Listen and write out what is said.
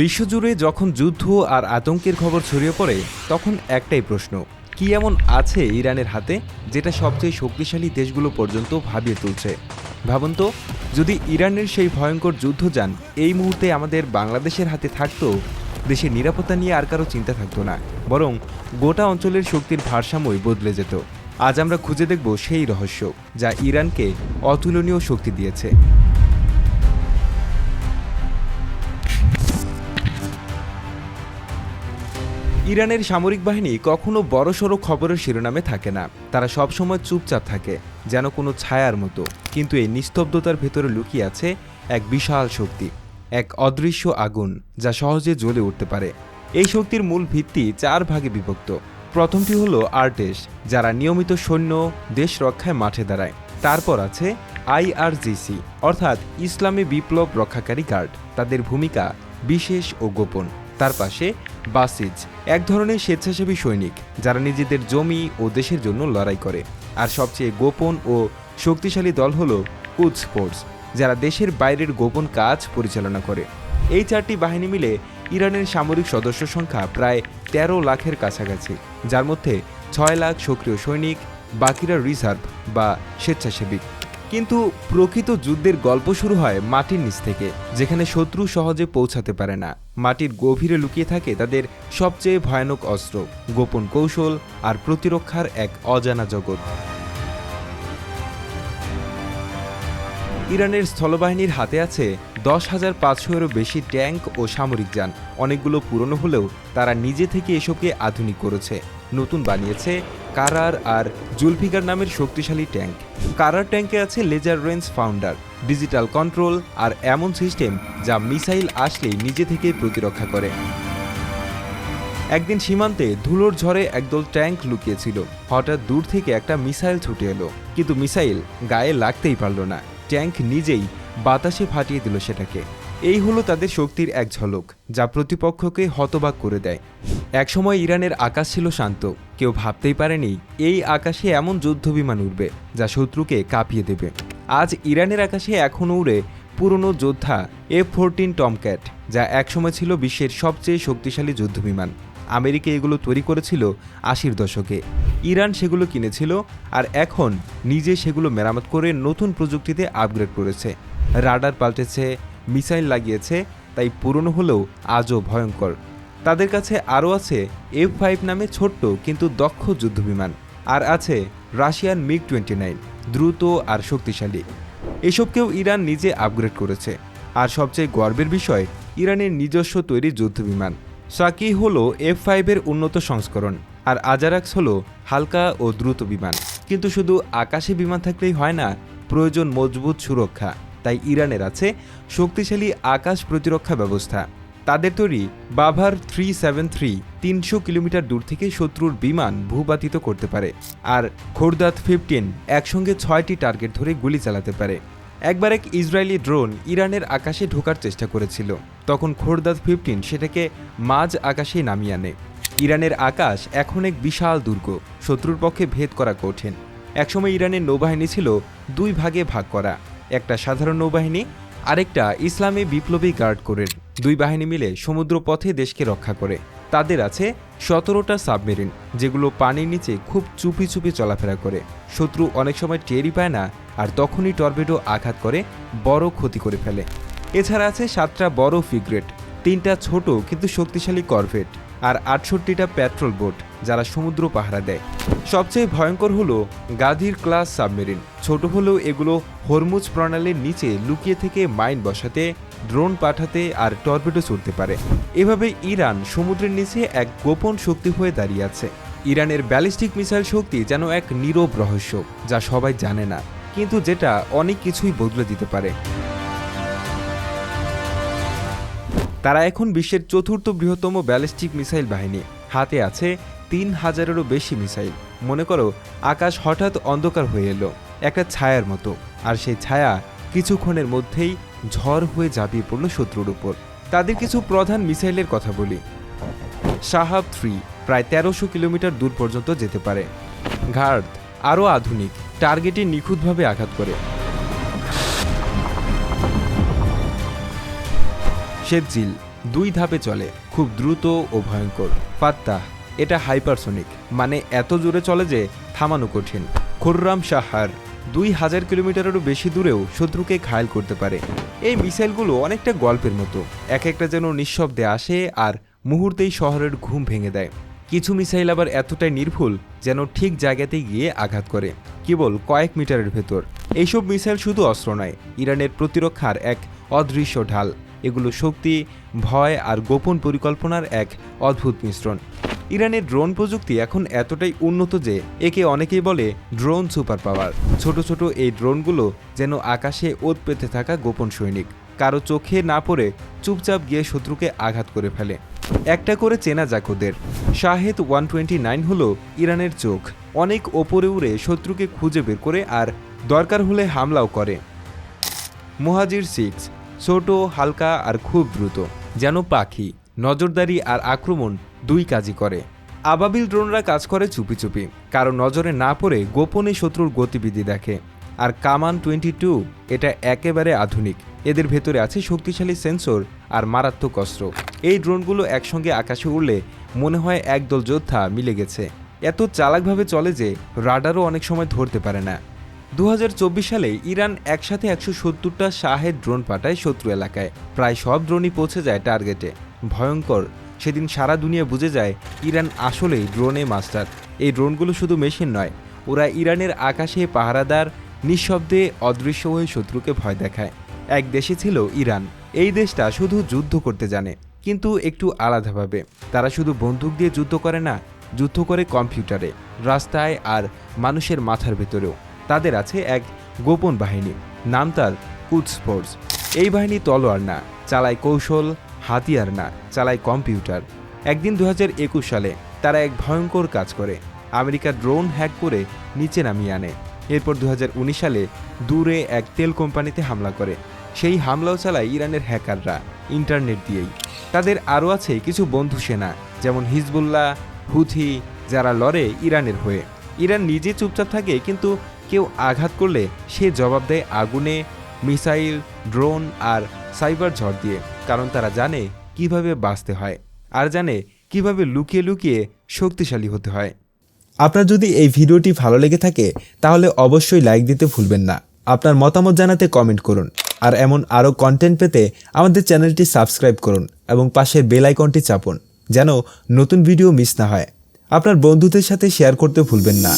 বিশ্বজুড়ে যখন যুদ্ধ আর আতঙ্কের খবর ছড়িয়ে পড়ে, তখন একটাই প্রশ্ন, কি এমন আছে ইরানের হাতে যেটা সবচেয়ে শক্তিশালী দেশগুলো পর্যন্ত ভাবিয়ে তুলছে? ভাবুন তো, যদি ইরানের সেই ভয়ঙ্কর যুদ্ধ যান, এই মুহূর্তে আমাদের বাংলাদেশের হাতে থাকতো, দেশের নিরাপত্তা নিয়ে আর কারও চিন্তা থাকতো না, বরং গোটা অঞ্চলের শক্তির ভারসাম্যই বদলে যেত। আজ আমরা খুঁজে দেখব সেই রহস্য, যা ইরানকে অতুলনীয় শক্তি দিয়েছে। ইরানের সামরিক বাহিনী কখনো বড়সড় খবরের শিরোনামে থাকে না। তারা সবসময় চুপচাপ থাকে, যেন কোনো ছায়ার মতো। কিন্তু এই নিস্তব্ধতার ভেতরে লুকিয়ে আছে এক বিশাল শক্তি, এক অদৃশ্য আগুন, যা সহজে জ্বলে উঠতে পারে। এই শক্তির মূল ভিত্তি চার ভাগে বিভক্ত। প্রথমটি হলো আর্টেস যারা নিয়মিত সৈন্য দেশ রক্ষায় মাঠে দাঁড়ায়। তারপর আছে আইআরজিসি, অর্থাৎ ইসলামী বিপ্লব রক্ষাকারী গার্ড। তাদের ভূমিকা বিশেষ ও গোপন। তার পাশে বাসিজ এক ধরনের স্বেচ্ছাসেবী সৈনিক, যারা নিজেদের জমি ও দেশের জন্য লড়াই করে। আর সবচেয়ে গোপন ও শক্তিশালী দল হল কুদ স্পোর্টস যারা দেশের বাইরের গোপন কাজ পরিচালনা করে। এই চারটি বাহিনী মিলে ইরানের সামরিক সদস্য সংখ্যা প্রায় তেরো লাখের কাছাকাছি, যার মধ্যে ছয় লাখ সক্রিয় সৈনিক, বাকিরা রিজার্ভ বা স্বেচ্ছাসেবী। কিন্তু প্রকৃত যুদ্ধের গল্প শুরু হয় মাটির নিচ থেকে, যেখানে শত্রু সহজে পৌঁছাতে পারে না। মাটির গভীরে লুকিয়ে থাকে তাদের সবচেয়ে ভয়ানক অস্ত্র, গোপন কৌশল আর প্রতিরক্ষার এক অজানা জগৎ। ইরানের স্থলবাহিনীর হাতে আছে দশ হাজার পাঁচশোয়েরও বেশি ট্যাঙ্ক ও সামরিক যান। অনেকগুলো পুরনো হলেও তারা নিজে থেকে এসবকে আধুনিক করেছে। নতুন বানিয়েছে কারার আর জুলফিকার নামের শক্তিশালী ট্যাঙ্ক। কারার ট্যাঙ্কে আছে laser range finder, digital control আর এমন সিস্টেম যা মিসাইল আসলেই নিজে থেকেই প্রতিরক্ষা করে। একদিন সীমান্তে ধুলোর ঝড়ে একদল ট্যাঙ্ক লুকিয়েছিল। হঠাৎ দূর থেকে একটা মিসাইল ছুটে এলো। কিন্তু মিসাইল গায়ে লাগতেই পারল না। ট্যাঙ্ক নিজেই বাতাসে ফাটিয়ে দিল সেটাকে। এই হলো তাদের শক্তির এক ঝলক, যা প্রতিপক্ষকে হতবাক করে দেয়। একসময় ইরানের আকাশ ছিল শান্ত, কেউ ভাবতেই পারেনি এই আকাশে এমন যুদ্ধবিমান উড়বে, যা শত্রুকে কাঁপিয়ে দেবে। আজ ইরানের আকাশে এখনও উড়ে পুরনো যোদ্ধা এফ ফোরটিন টমক্যাট, যা একসময় ছিল বিশ্বের সবচেয়ে শক্তিশালী যুদ্ধবিমান। আমেরিকা এগুলো তৈরি করেছিল আশির দশকে। ইরান সেগুলো কিনেছিল আর এখন নিজে সেগুলো মেরামত করে নতুন প্রযুক্তিতে আপগ্রেড করেছে। রাডার পাল্টেছে মিসাইল লাগিয়েছে, তাই পুরনো হলেও আজও ভয়ঙ্কর। তাদের কাছে আরও আছে এফ ফাইভ নামে ছোট্ট কিন্তু দক্ষ যুদ্ধবিমান, আর আছে রাশিয়ান মিগ টোয়েন্টি নাইন, দ্রুত আর শক্তিশালী। এসবকেও ইরান নিজে আপগ্রেড করেছে। আর সবচেয়ে গর্বের বিষয়, ইরানের নিজস্ব তৈরি যুদ্ধবিমান। সাকি হল এফ ফাইভের উন্নত সংস্করণ, আর আজারাক্স হল হালকা ও দ্রুত বিমান। কিন্তু শুধু আকাশে বিমান থাকলেই হয় না, প্রয়োজন মজবুত সুরক্ষা। তাই ইরানের আছে শক্তিশালী আকাশ প্রতিরক্ষা ব্যবস্থা। তাদের তৈরি বাভার থ্রি সেভেন থ্রি তিনশো কিলোমিটার দূর থেকে শত্রুর বিমান ভূপাতিত করতে পারে আর খোরদাত ফিফটিন একসঙ্গে ছয়টি টার্গেট ধরে গুলি চালাতে পারে। একবার এক ইসরায়েলি ড্রোন ইরানের আকাশে ঢোকার চেষ্টা করেছিল, তখন খোরদাত ফিফটিন সেটাকে মাঝ আকাশে নামিয়ে আনে। ইরানের আকাশ এখন এক বিশাল দুর্গ, শত্রুর পক্ষে ভেদ করা কঠিন। একসময় ইরানের নৌবাহিনী ছিল দুই ভাগে ভাগ করা। একটা সাধারণ নৌবাহিনী, আরেকটা ইসলামী বিপ্লবী গার্ড কোরের দুই বাহিনী মিলে সমুদ্র পথে দেশকে রক্ষা করে। তাদের আছে সতেরোটা সাবমেরিন, যেগুলো পানির নিচে খুব চুপি চুপি চলাফেরা করে। শত্রু অনেক সময় টেরই পায় না আর তখনই টর্পেডো আঘাত করে, বড় ক্ষতি করে ফেলে। এছাড়া আছে সাতটা বড় ফিগ্রেট, তিনটা ছোট কিন্তু শক্তিশালী করভেট। আর আটষট্টিটা পেট্রোল বোট যারা সমুদ্র পাহারা দেয়। সবচেয়ে ভয়ঙ্কর হলো গাধির ক্লাস সাবমেরিন। ছোট হলেও এগুলো হরমুজ প্রণালীর নিচে লুকিয়ে থেকে মাইন বসাতে, ড্রোন পাঠাতে আর টর্পেডো ছুটতে পারে। এভাবে ইরান সমুদ্রের নিচে এক গোপন শক্তি হয়ে দাঁড়িয়ে আছে। ইরানের ব্যালিস্টিক মিসাইল শক্তি যেন এক নীরব রহস্য, যা সবাই জানে না, কিন্তু যেটা অনেক কিছুই বদলে দিতে পারে। তারা এখন বিশ্বের চতুর্থ বৃহত্তম ব্যালিস্টিক মিসাইল বাহিনী। হাতে আছে তিন হাজারেরও বেশি মিসাইল। মনে করো, আকাশ হঠাৎ অন্ধকার হয়ে এলো, একটা ছায়ার মতো। আর সেই ছায়া কিছুক্ষণের মধ্যেই ঝড় হয়ে ঝাঁপিয়ে পড়ল শত্রুর উপর। তাদের কিছু প্রধান মিসাইলের কথা বলি। সাহাব থ্রি প্রায় তেরোশো কিলোমিটার দূর পর্যন্ত যেতে পারে। ঘার্দ আরও আধুনিক, টার্গেটে নিখুঁতভাবে আঘাত করে। শেদজিল দুই ধাপে চলে, খুব দ্রুত ও ভয়ঙ্কর। ফাত্তা, এটা হাইপারসোনিক মানে এত জোরে চলে যে থামানো কঠিন। খুররাম শাহার দুই হাজার কিলোমিটারেরও বেশি দূরেও শত্রুকে ঘায়েল করতে পারে। এই মিসাইলগুলো অনেকটা গল্পের মতো, এক একটা যেন নিঃশব্দে আসে আর মুহূর্তেই শহরের ঘুম ভেঙে দেয়। কিছু মিসাইল আবার এতটাই নির্ভুল যেন ঠিক জায়গাতেই গিয়ে আঘাত করে, কেবল কয়েক মিটারের ভেতর। এইসব মিসাইল শুধু অস্ত্র নয়, ইরানের প্রতিরক্ষার এক অদৃশ্য ঢাল। এগুলো শক্তি, ভয় আর গোপন পরিকল্পনার এক অদ্ভুত মিশ্রণ। ইরানের ড্রোন প্রযুক্তি এখন এতটাই উন্নত যে একে অনেকেই বলে ড্রোন সুপার পাওয়ার ছোট ছোট এই ড্রোনগুলো যেন আকাশে ওত পেতে থাকা গোপন সৈনিক। কারও চোখে না পড়ে চুপচাপ গিয়ে শত্রুকে আঘাত করে ফেলে। একটা করে চেনা যাক ওদের। শাহেদ ওয়ান টোয়েন্টি নাইন হল ইরানের চোখ। অনেক ওপরে উড়ে শত্রুকে খুঁজে বের করে আর দরকার হলে হামলাও করে। মোহাজির সিক্স ছোট, হালকা আর খুব দ্রুত, যেন পাখি, নজরদারি আর আক্রমণ দুই কাজই করে। আবাবিল ড্রোনরা কাজ করে চুপি চুপি, কারও নজরে না পড়ে গোপনে শত্রুর গতিবিধি দেখে। আর কামান টোয়েন্টি টু, এটা একেবারে আধুনিক, এদের ভেতরে আছে শক্তিশালী সেন্সর আর মারাত্মক অস্ত্র। এই ড্রোনগুলো একসঙ্গে আকাশে উড়লে মনে হয় একদল যোদ্ধা মিলে গেছে। এত চালাকভাবে চলে যে রাডারও অনেক সময় ধরতে পারে না। দু হাজার চব্বিশ সালে ইরান একসাথে একশো সত্তরটা শাহেদ ড্রোন পাঠায় শত্রু এলাকায়। প্রায় সব ড্রোনই পৌঁছে যায় টার্গেটে। ভয়ঙ্কর। সেদিন সারা দুনিয়া বুঝে যায় ইরান আসলেই ড্রোনে মাস্টার। এই ড্রোনগুলো শুধু মেশিন নয়, ওরা ইরানের আকাশে পাহারাদার, নিঃশব্দে অদৃশ্য হয়ে শত্রুকে ভয় দেখায়। এক দেশে ছিল ইরান। এই দেশটা শুধু যুদ্ধ করতে জানে, কিন্তু একটু আলাদাভাবে। তারা শুধু বন্দুক দিয়ে যুদ্ধ করে না, যুদ্ধ করে কম্পিউটারে, রাস্তায় আর মানুষের মাথার ভেতরেও। তাদের আছে এক গোপন বাহিনী, নাম তার কুচ এই বাহিনী তলোয়ার না, চালায় কৌশল, হাতিয়ার না, চালায় কম্পিউটার। একদিন দু হাজার একুশ সালে তারা এক ভয়ঙ্কর কাজ করে আমেরিকার ড্রোন হ্যাক করে নিচে নামিয়ে আনে। এরপর দু হাজার উনিশ সালে দূরে এক তেল কোম্পানিতে হামলা করে। সেই হামলাও চালায় ইরানের হ্যাকাররা, ইন্টারনেট দিয়েই। তাদের আরও আছে কিছু বন্ধু সেনা, যেমন হিজবুল্লাহ, হুথি, যারা লড়ে ইরানের হয়ে। ইরান নিজে চুপচাপ থাকে, কিন্তু কেউ আঘাত করলে সে জবাব দেয় আগুনে, মিসাইল, ড্রোন আর সাইবার ঝড় দিয়ে, কারণ তারা জানে কীভাবে বাঁচতে হয় আর জানে কীভাবে লুকিয়ে লুকিয়ে শক্তিশালী হতে হয়। আপনার যদি এই ভিডিওটি ভালো লেগে থাকে, তাহলে অবশ্যই লাইক দিতে ভুলবেন না। আপনার মতামত জানাতে কমেন্ট করুন। আর এমন আরও কন্টেন্ট পেতে আমাদের চ্যানেলটি সাবস্ক্রাইব করুন এবং পাশের বেল আইকনটি চাপুন, যেন নতুন ভিডিও মিস না হয়। আপনার বন্ধুদের সাথে শেয়ার করতে ভুলবেন না।